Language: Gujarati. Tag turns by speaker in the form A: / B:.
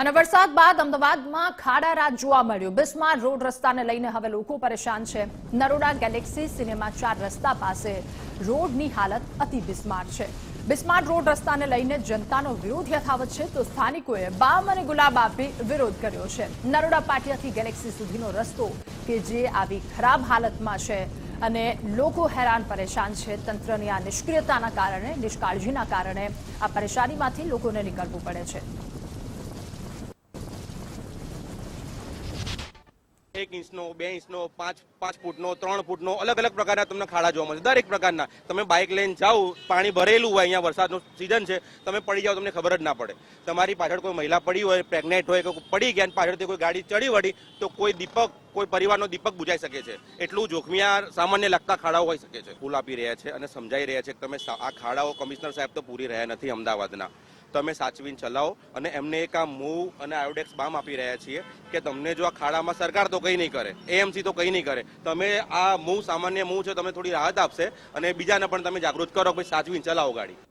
A: અને વરસાદ બાદ અમદાવાદમાં ખાડા રાત જોવા મળ્યું. બિસ્માર રોડ રસ્તાને લઈને હવે લોકો પરેશાન છે. નરોડા ગેલેક્સી સિનેમા ચાર રસ્તા પાસે રોડની હાલત અતિ બિસ્માર છે. બિસ્માર રોડ રસ્તાને લઈને જનતાનો વિરોધ યથાવત છે તો સ્થાનિકોએ બામ અને ગુલાબ આપી વિરોધ કર્યો છે. નરોડા પાટિયાથી ગેલેક્સી સુધીનો રસ્તો કે જે આવી ખરાબ હાલતમાં છે અને લોકો હેરાન પરેશાન છે, તંત્રની આ નિષ્ક્રિયતાના કારણે, નિષ્કાળજીના કારણે આ પરેશાનીમાંથી લોકોને નીકળવું પડે છે.
B: એક ઇંચનો, બે ઇંચનો, પાંચ પાંચ ફૂટનો, ત્રણ ફૂટનો, અલગ અલગ પ્રકારના તમને ખાડા જોવા મળશે. દરેક પ્રકારના. તમે બાઇક લઈને જાઓ, પાણી ભરેલું હોય, અહીંયા વરસાદનું સિઝન છે, તમે પડી જાઓ, તમને ખબર જ ના પડે. તમારી પાછળ કોઈ મહિલા પડી હોય પ્રેગ્નેન્ટ હોય કે પડી ગયા પાછળથી કોઈ ગાડી ચડી વળી, તો કોઈ દીપક, કોઈ પરિવારનો દીપક બુજાઈ શકે છે. એટલું જોખમિયા સામાન્ય લગતા ખાડાઓ હોઈ શકે છે. ફૂલ આપી રહ્યા છે અને સમજાઈ રહ્યા છે કે તમે આ ખાડાઓ કમિશનર સાહેબ તો પૂરી રહ્યા નથી અમદાવાદના. તમે સાચવીને ચલાવો અને એમને એક આ મૂવ અને આયોડેક્સ બામ આપી રહ્યા છીએ કે તમને જો આ ખાડામાં સરકાર તો કંઈ નહીં કરે એએમસી તો કંઈ નહીં કરે. તમે આ મૂવ સામાન્ય મૂવ છે તમે થોડી રાહત આપશે અને બીજાને પણ તમે જાગૃત કરો ભાઈ સાચવીને ચલાવો ગાડી.